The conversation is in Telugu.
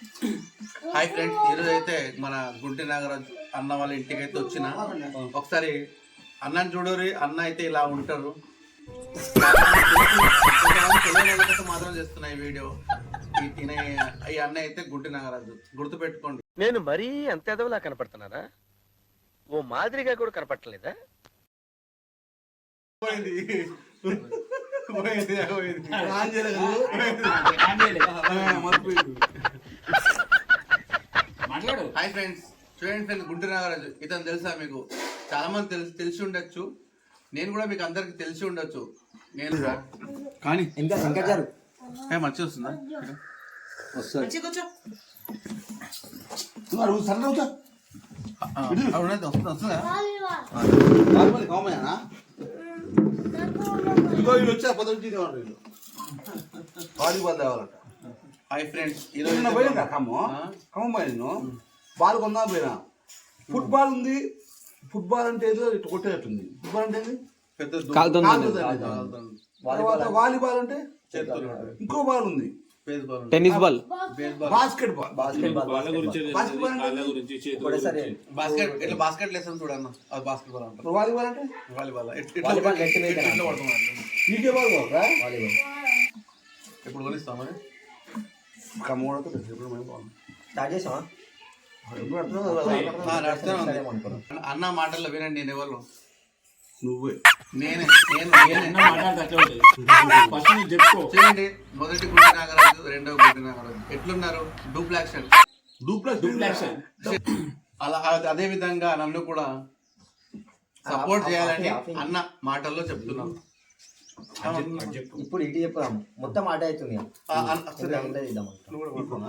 హాయ్ ఫ్రెండ్స్ ఈరోజు అయితే మన గుంటి నాగరాజు అన్న వాళ్ళ ఇంటికి అయితే వచ్చిన. ఒకసారి అన్నని చూడరి అన్న అయితే ఇలా ఉంటారు. మాత్రం చేస్తున్నా ఈ వీడియో. ఈ తినే ఈ అన్న అయితే గుంటి నాగరాజు. గుర్తు పెట్టుకోండి నేను మరీ అంత ఎదవలా కనపడుతున్నానా? ఓ మాదిరిగా కూడా కనపడలేదా పోయింది. పోయింది హాయ్ ఫ్రెండ్స్ చూడండి ఫ్రెండ్స్ గుంటూరు నాగరాజు ఇతను తెలుసా మీకు? చాలా మంది తెలిసి తెలిసి ఉండొచ్చు. నేను కూడా మీకు అందరికి తెలిసి ఉండొచ్చు. నేను కానీ ఇంకా గారు మంచిగా వస్తుందా? అవుతా వస్తుందా వీళ్ళు వచ్చా వీళ్ళు హాయ్ ఫ్రెండ్స్ ఈరోజు బాల్ కొందా పోయినా. ఫుట్బాల్ ఉంది. ఫుట్బాల్ అంటే ఏదో ఇటు కొట్టేటట్టుంది. ఫుట్బాల్ అంటే ఏంది. తర్వాత వాలీబాల్. అంటే. ఇంకో బాల్ ఉంది. Tennis ball. Basket ball basketball గురించి బాస్కెట్ అంటే ఇట్లా బాస్కెట్ లేసం చూడన్న? అది బాస్కెట్ బాల్ అంటారు వాలీబాల్ అంటే? వాలీబాల్. ఇట్- ఇట్లా. పడుతున్నారు. నీకే బాల్ బాల్ వాలీబాల్. ఇప్పుడు కొనిస్తాం మరి? ఖమ్మం కూడా ఎప్పుడు మేము బాల్ స్టార్ట్ చేసామా అన్న- అన్న మాటల్లో వినండి నేను ఎవరు నువ్వే నేనే నేను ఫస్ట్ నువ్వు చెప్పుకో చూడండి మొదటి గుంటి నాగరాజు రెండవ గుంటి నాగరాజు ఎట్లున్నారు డూప్లాక్షన్ డూప్లెక్స్ డూప్లెక్షన్ అలా అదే విధంగా నన్ను కూడా సపోర్ట్ చేయాలని. అన్న మాటల్లో చెప్తున్నాను ఇప్పుడు ఇటు చెప్పుదాం మొత్తం ఆట అవుతుంది నువ్వు కూడా?